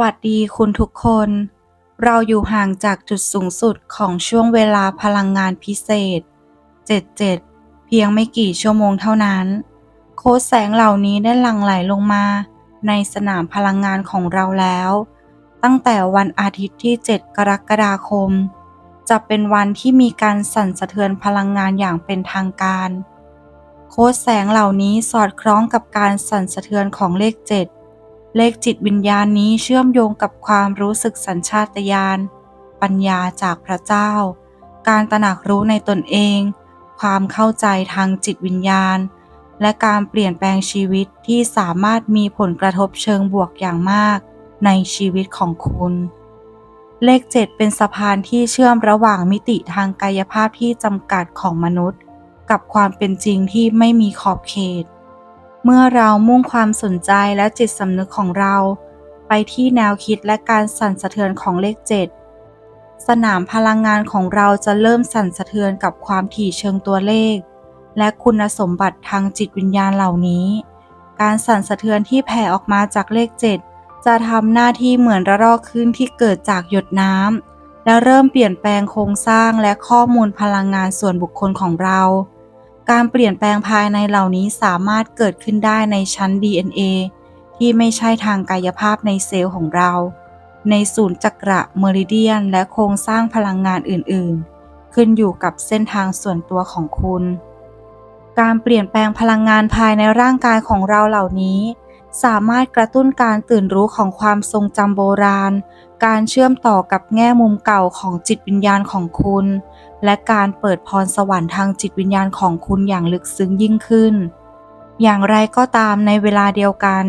วัสดีคุณทุกคน เราอยู่ห่างจากจุดสูงสุดของช่วงเวลาพลังงานพิเศษ 77 เพียงไม่กี่ชั่วโมงเท่านั้น โค้ดแสงเหล่านี้ได้หลั่งไหลลงมา ในสนามพลังงานของเราแล้ว ตั้งแต่วันอาทิตย์ที่ 7 กรกฎาคม จะเป็นวันที่มีการสั่นสะเทือนพลังงานอย่างเป็นทางการ โค้ดแสงเหล่านี้สอดคล้องกับการสั่นสะเทือนของเลข 7 เลขจิตวิญญาณนี้เชื่อมโยงกับความรู้สึกสัญชาตญาณ ปัญญาจากพระเจ้า การตระหนักรู้ในตนเอง ความเข้าใจทางจิตวิญญาณ และการเปลี่ยนแปลงชีวิตที่สามารถมีผลกระทบเชิงบวกอย่างมากในชีวิตของคุณ เลข 7 เป็นสะพานที่เชื่อมระหว่างมิติทางกายภาพที่จำกัดของมนุษย์ กับความเป็นจริงที่ไม่มีขอบเขต เมื่อเรามุ่งความสนใจและจิตสำนึกของเรา ไปที่แนวคิดและการสั่นสะเทือนของเลข 7 สนามพลังงานของเราจะเริ่มสั่นสะเทือนกับความถี่เชิงตัวเลข และคุณสมบัติทางจิตวิญญาณเหล่านี้ การสั่นสะเทือนที่แผ่ออกมาจากเลข 7 จะทำหน้าที่เหมือนระลอกคลื่นที่เกิดจากหยดน้ำและเริ่มเปลี่ยนแปลงโครงสร้างและข้อมูลพลังงานส่วนบุคคลของเรา การเปลี่ยนแปลงภายในเหล่านี้สามารถเกิดขึ้นได้ในชั้น DNA ที่ไม่ใช่ทางกายภาพในเซลล์ของเรา ในศูนย์จักระเมริเดียน และโครงสร้างพลังงานอื่น ๆ ขึ้นอยู่กับเส้นทางส่วนตัวของคุณ การเปลี่ยนแปลงพลังงานภายในร่างกายของเราเหล่านี้ สามารถกระตุ้นการตื่นรู้ของความทรงจำโบราณ การเชื่อมต่อกับแง่มุมเก่าของจิตวิญญาณของคุณ และการเปิดพรสวรรค์ทางจิตวิญญาณของคุณอย่างลึกซึ้งยิ่งขึ้น อย่างไรก็ตามในเวลาเดียวกัน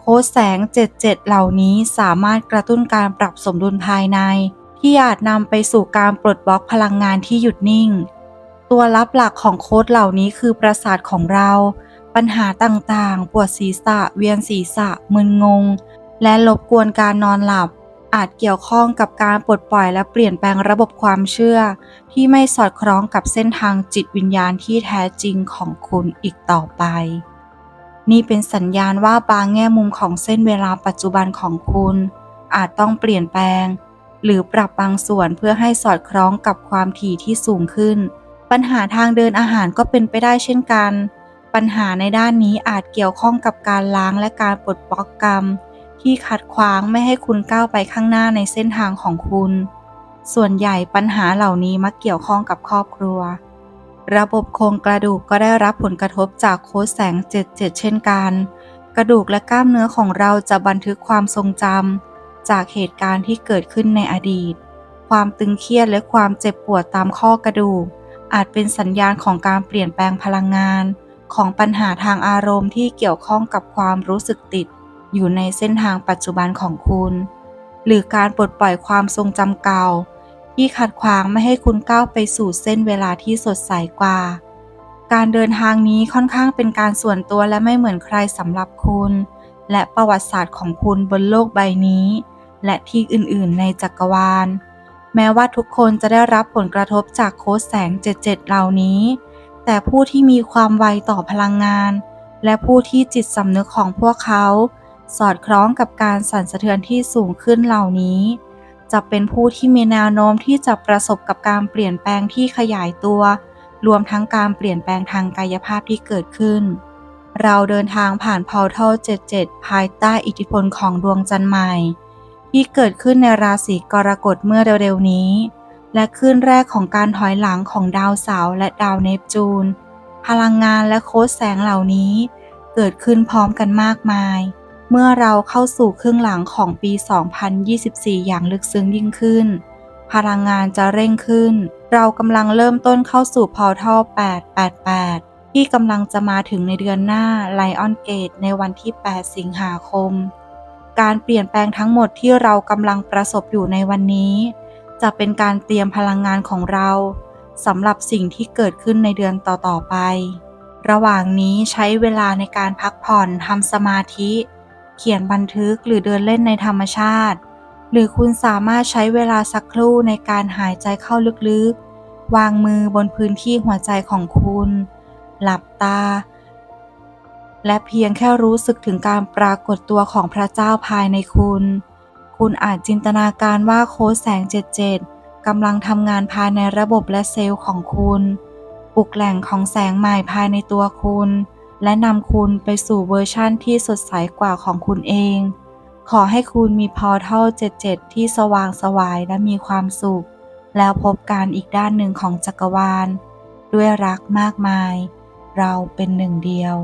โค้ดแสง 77 เหล่านี้สามารถกระตุ้นการปรับสมดุลภายใน ที่อาจนำไปสู่การปลดบล็อกพลังงานที่หยุดนิ่ง ตัวรับหลักของโค้ดเหล่านี้คือประสาทของเรา ปัญหาต่างๆ ปวดศีรษะ เวียนศีรษะ มึนงง และรบกวนการนอนหลับ อาจเกี่ยวข้องกับการปลดปล่อยและเปลี่ยนแปลงระบบความเชื่อ ที่ไม่สอดคล้องกับเส้นทางจิตวิญญาณที่แท้จริงของคุณอีกต่อไป นี่เป็นสัญญาณว่าบางแง่มุมของเส้นเวลาปัจจุบันของคุณ อาจต้องเปลี่ยนแปลง หรือปรับบางส่วนเพื่อให้สอดคล้องกับความถี่ที่สูงขึ้น ปัญหาทางเดินอาหารก็เป็นไปได้เช่นกัน ปัญหาในด้านนี้อาจเกี่ยวข้องกับการล้างและการปลดบล็อกกรรม ที่ขัดขวางไม่ให้คุณก้าวไปข้างหน้าในเส้นทางของคุณ ส่วนใหญ่ปัญหาเหล่านี้มักเกี่ยวข้องกับครอบครัว ระบบโครงกระดูกก็ได้รับผลกระทบจากโค้ดแสง 77 เช่นกัน กระดูกและกล้ามเนื้อของเราจะบันทึกความทรงจำจากเหตุการณ์ที่เกิดขึ้นในอดีต ความตึงเครียดและความเจ็บปวดตามข้อกระดูก อาจเป็นสัญญาณของการเปลี่ยนแปลงพลังงาน ของปัญหาทางอารมณ์ที่เกี่ยวข้องกับความรู้สึกติด อยู่ในเส้นทางปัจจุบันของคุณ หรือการปลดปล่อยความทรงจำเก่า ที่ขัดขวางไม่ให้คุณก้าวไปสู่เส้นเวลาที่สดใสกว่า การเดินทางนี้ค่อนข้างเป็นการส่วนตัวและไม่เหมือนใครสำหรับคุณ และประวัติศาสตร์ของคุณบนโลกใบนี้ และที่อื่นๆ ในจักรวาล แม้ว่าทุกคนจะได้รับผลกระทบจากโค้ดแสง 77 เหล่านี้ แต่ผู้ที่มีความไวต่อพลังงานและผู้ที่จิตสำนึกของพวกเขา สอดคล้องกับการสั่นสะเทือนที่สูงขึ้นเหล่านี้ จะเป็นผู้ที่มีแนวโน้มที่จะประสบกับการเปลี่ยนแปลงที่ขยายตัว รวมทั้งการเปลี่ยนแปลงทางกายภาพที่เกิดขึ้น เราเดินทางผ่านพอร์ทัล77 ภายใต้อิทธิพลของดวงจันทร์ใหม่ ที่เกิดขึ้นในราศีกรกฎเมื่อเร็วๆนี้ และขึ้นแรกของการถอยหลังของดาวเสาร์และดาวเนปจูน พลังงานและโค้ดแสงเหล่านี้ เกิดขึ้นพร้อมกันมากมาย เมื่อเราเข้าสู่ครึ่งหลังของปี 2024 อย่างลึกซึ้งยิ่งขึ้น พลังงานจะเร่งขึ้น เรากำลังเริ่มต้นเข้าสู่พอร์ทัล888 ที่กำลังจะมาถึงในเดือนหน้าไลออนเกตในวันที่ 8 สิงหาคม การเปลี่ยนแปลงทั้งหมดที่เรากำลังประสบอยู่ในวันนี้ จะเป็นการเตรียมพลังงานของเราสำหรับสิ่งที่เกิดขึ้นในเดือนต่อๆไป ระหว่างนี้ใช้เวลาในการพักผ่อนทำสมาธิ เขียนบันทึกหรือเดินเล่นในธรรมชาติ หรือคุณสามารถใช้เวลาสักครู่ในการหายใจเข้าลึกๆ วางมือบนพื้นที่หัวใจของคุณ หลับตา และเพียงแค่รู้สึกถึงการปรากฏตัวของพระเจ้าภายในคุณ คุณอาจจินตนาการว่าโค้ดแสง77กำลังทำงานภายในระบบและเซลล์ของคุณปลุกแหล่งของแสงใหม่ภายในตัวคุณ และนำคุณไปสู่เวอร์ชั่นที่สดใสกว่าของคุณเอง ขอให้คุณมีพอร์ทัล77 ที่สว่างสวายและมีความสุข แล้วพบกันอีกด้านหนึ่งของจักรวาล ด้วยรักมากมาย เราเป็นหนึ่งเดียว